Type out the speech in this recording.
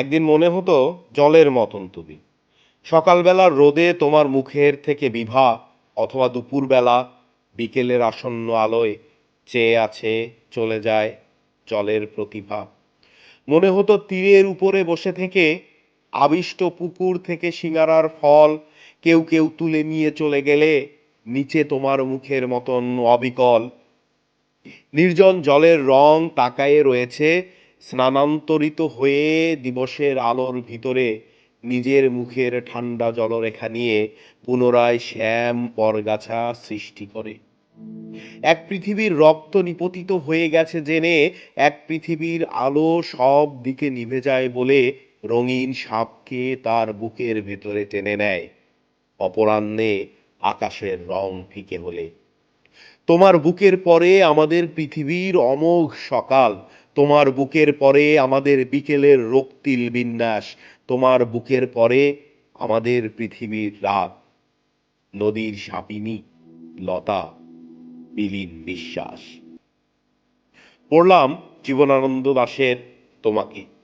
একদিন মনে হতো জলের মতন তুমি। সকালবেলা রোদে তোমার মুখের থেকে বিভা অথবা দুপুরবেলা বিকেলের আসন্ন আলোয় চেয়ে আছে চলে যায় জলের প্রতিভা। মনে হতো তীরের উপরে বসে থেকে আবিষ্ট পুকুর থেকে সিঙ্গারার ফল কেউ কেউ তুলে নিয়ে চলে গেলে নিচে তোমার মুখের মতন অবিকল। নির্জন জলের রং তাকায়ে রয়েছে স্নানান্তরিত হয়ে দিবসের আলোর ভিতরে নিজের মুখের ঠান্ডা জলরেখা নিয়ে পুনরায় শ্যাম পরগাছা সৃষ্টি করে। এক পৃথিবীর রক্ত নিপতিত হয়ে গেছে জেনে এক পৃথিবীর আলো সব দিকে নিভে যায় বলে রঙিন সাপকে তার বুকের ভেতরে টেনে নেয়। অপরাহ্নে আকাশের রং ফিকে হলে। তোমার বুকের পরে আমাদের পৃথিবীর অমোঘ সকাল তোমার বুকের পরে আমাদের বিকেলের রক্তিল বিন্যাস, তোমার বুকের পরে আমাদের পৃথিবীর রাত। নদীর সাপিনী, লতা, বিলীন বিশ্বাস পড়লাম জীবনানন্দ দাশের তোমাকে।